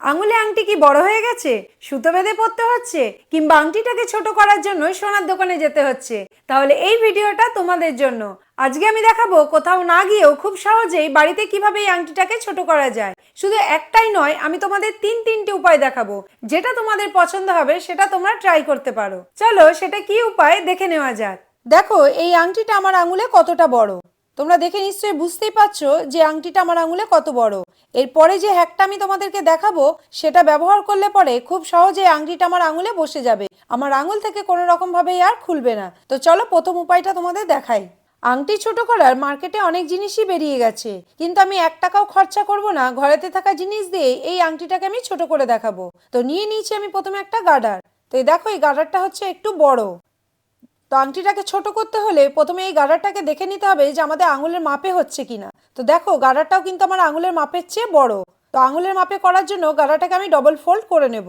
আঙুলে আংটি কি বড় হয়ে গেছে? সুতো বেঁধে পড়তে হচ্ছে? কিংবা আংটিটাকে ছোট করার জন্য সোনার দোকানে যেতে হচ্ছে? তাহলে এই ভিডিওটা তোমাদের জন্য। আজকে আমি দেখাবো কোথাও না গিয়েও খুব সহজেই বাড়িতে কীভাবে এই আংটিটাকে ছোট করা যায়। শুধু একটাই নয়, আমি তোমাদের তিন তিনটে উপায় দেখাবো। যেটা তোমাদের পছন্দ হবে, সেটা তোমরা ট্রাই করতে পারো। চলো, সেটা কি উপায়? দেখে নেওয়া যাক। দেখো, এই আংটিটা আমার আঙুলে কতটা বড়। তোমরা দেখে নিশ্চয়ই বুঝতেই পারছ যে আংটিটা আমার আঙুলে কত বড়। এরপরে যে হ্যাকটা আমি তোমাদেরকে দেখাবো, সেটা ব্যবহার করলে পরে খুব সহজে আংটিটা আমার আঙুলে বসে যাবে। আমার আঙুল থেকে কোনো রকম ভাবে আর খুলবে না। তো চলো প্রথম উপায়টা তোমাদের দেখাই। আংটি ছোট করার মার্কেটে অনেক জিনিসই বেরিয়ে গেছে। কিন্তু আমি এক টাকাও খরচা করব না। ঘরেতে থাকা জিনিস দিয়ে এই আংটিটাকে আমি ছোট করে দেখাবো। তো নিয়ে নিয়েছি আমি প্রথমে একটা গার্ডার তো এই দেখো, এই গার্ডারটা হচ্ছে একটু বড়। তো আংটিটাকে ছোট করতে হলে প্রথমে এই গার্ডারটাকে দেখে নিতে হবে যে আমাদের আঙুলের মাপে হচ্ছে কিনা। তো দেখো গার্ডারটাও কিন্তু আমার আঙুলের মাপের চেয়ে বড়। তো আঙুলের মাপে করার জন্য গার্ডারটাকে আমি ডবল ফোল্ড করে নেব।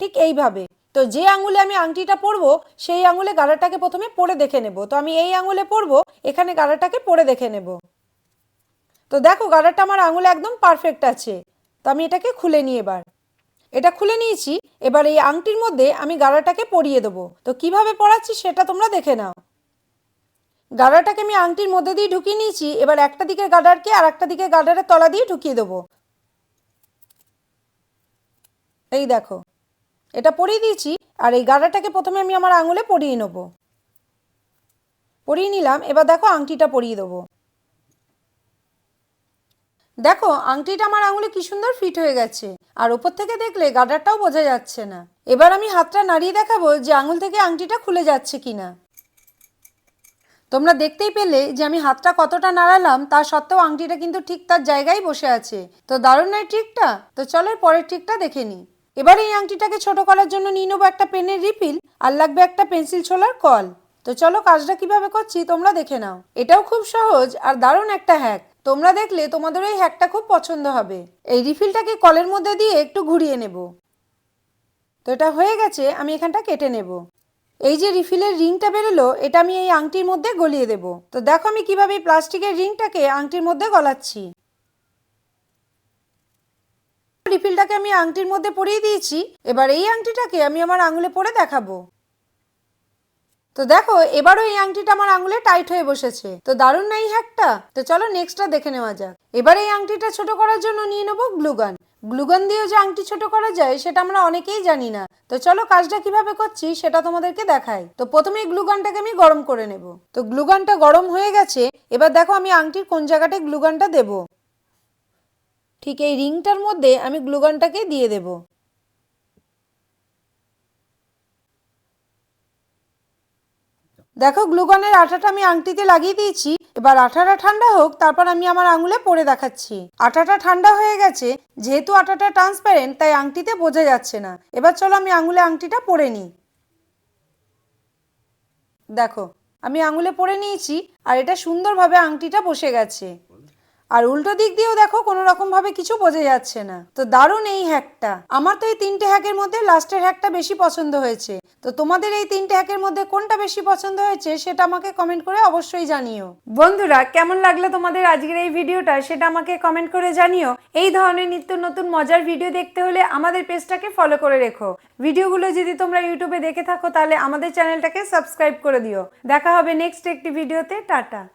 ঠিক এইভাবে। তো যে আঙুলে আমি আংটিটা পরবো, সেই আঙুলে গার্ডারটাকে প্রথমে পরে দেখে নেব। তো আমি এই আঙুলে পরবো, এখানে গার্ডারটাকে পরে দেখে নেব। তো দেখো গার্ডারটা আমার আঙুলে একদম পারফেক্ট আছে। তো আমি এটাকে খুলে নিই এবার। এটা খুলে নিয়েছি, এবার এই আংটির মধ্যে আমি গাড়াটাকে পরিয়ে দেবো। তো কীভাবে পরাচ্ছি সেটা তোমরা দেখে নাও। গাড়াটাকে আমি আংটির মধ্যে দিয়ে ঢুকিয়ে নিয়েছি, এবার একটা দিকের গাডারকে আর একটা দিকের গাডারের তলা দিয়ে ঢুকিয়ে দেবো। এই দেখো, এটা পরিয়ে দিয়েছি, আর এই গাড়াটাকে প্রথমে আমি আমার আঙুলে পরিয়ে নেব। পরিয়ে নিলাম, এবার দেখো আংটিটা পরিয়ে দেবো। দেখো, আংটিটা আমার আঙুলে কি সুন্দর ফিট হয়ে গেছে। আর ওপর থেকে দেখলে গার্ডারটাও বোঝা যাচ্ছে না। এবার আমি হাতটা নাড়িয়ে দেখাবো যে আঙুল থেকে আংটিটা খুলে যাচ্ছে কিনা। তোমরা দেখতেই পেলে যে আমি হাতটা কতটা নাড়ালাম, তা সত্ত্বেও আংটিটা কিন্তু ঠিক তার জায়গায় বসে আছে। তো দারুণ নয় ট্রিকটা তো চলো পরের ট্রিকটা দেখে নিই এবার এই আংটিটাকে ছোট করার জন্য নিয়ে নেব একটা পেনের রিফিল, আর লাগবে একটা পেন্সিল ছোলার কল। তো চলো কাজটা কীভাবে করছি তোমরা দেখে নাও। এটাও খুব সহজ আর দারুণ একটা হ্যাক তোমরা দেখলে তোমাদের এই হ্যাকটা খুব পছন্দ হবে। এই রিফিলটাকে কলের মধ্যে দিয়ে একটু ঘুরিয়ে নেব। তো এটা হয়ে গেছে, আমি এখানটা কেটে নেব। এই যে রিফিলের রিংটা বেরোলো, এটা আমি এই আংটির মধ্যে গলিয়ে দেব। তো দেখো আমি কীভাবে প্লাস্টিকের রিংটাকে আংটির মধ্যে গলাচ্ছি। রিফিলটাকে আমি আংটির মধ্যে পরিয়ে দিয়েছি, এবার এই আংটিটাকে আমি আমার আঙুলে পরে দেখাবো। তো দেখো, এবারও এই আংটিটা আমার আঙুলে টাইট হয়ে বসেছে। তো দারুণ না এই হ্যাকটা তো চলো নেক্সটটা দেখে নেওয়া যাক। এবার এই আংটিটা ছোট করার জন্য নিয়ে নেব গ্লুগান গ্লুগান দিয়েও যে আংটি ছোট করা যায়, সেটা আমরা অনেকেই জানি না। তো চলো কাজটা কীভাবে করছি, সেটা তোমাদেরকে দেখাই। তো প্রথমে গ্লুগানটাকে আমি গরম করে নেব। তো গ্লুগানটা গরম হয়ে গেছে, এবার দেখো আমি আংটির কোন জায়গাটায় গ্লুগানটা দেব। ঠিক এই রিংটার মধ্যে আমি গ্লুগানটাকে দিয়ে দেবো। দেখো গ্লুগনের আটাটা আমি আংটিতে লাগিয়ে দিয়েছি। এবার আঠাটা ঠান্ডা হোক, তারপর আমি আমার আঙুলে পরে দেখাচ্ছি। আটাটা ঠান্ডা হয়ে গেছে, যেহেতু আটাটা ট্রান্সপারেন্ট তাই আংটিতে বোঝা যাচ্ছে না। এবার চলো আমি আঙুলে আংটিটা পরে নিই। দেখো, আমি আঙুলে পরে নিয়েছি, আর এটা সুন্দরভাবে আংটিটা বসে গেছে। আর উল্টো দিক দিয়েও দেখো কোনো রকম ভাবে কিছু বোঝা যাচ্ছে না। তো দারুণ এই হ্যাকটা আমার তো এই তিনটে হ্যাকের মধ্যে লাস্টের হ্যাকটা বেশি পছন্দ হয়েছে। তো তোমাদের এই তিনটে হ্যাকের মধ্যে কোনটা বেশি পছন্দ হয়েছে সেটা আমাকে কমেন্ট করে অবশ্যই জানিও। বন্ধুরা, কেমন লাগল তোমাদের আজকের এই ভিডিওটা সেটা আমাকে কমেন্ট করে জানিও। এই ধরনের নিত্য নতুন মজার ভিডিও দেখতে হলে আমাদের পেজটাকে ফলো করে রেখো। ভিডিওগুলো যদি তোমরা ইউটিউবে দেখে থাকো তাহলে আমাদের চ্যানেলটাকে সাবস্ক্রাইব করে দিও। দেখা হবে নেক্সট একটি ভিডিওতে টাটা।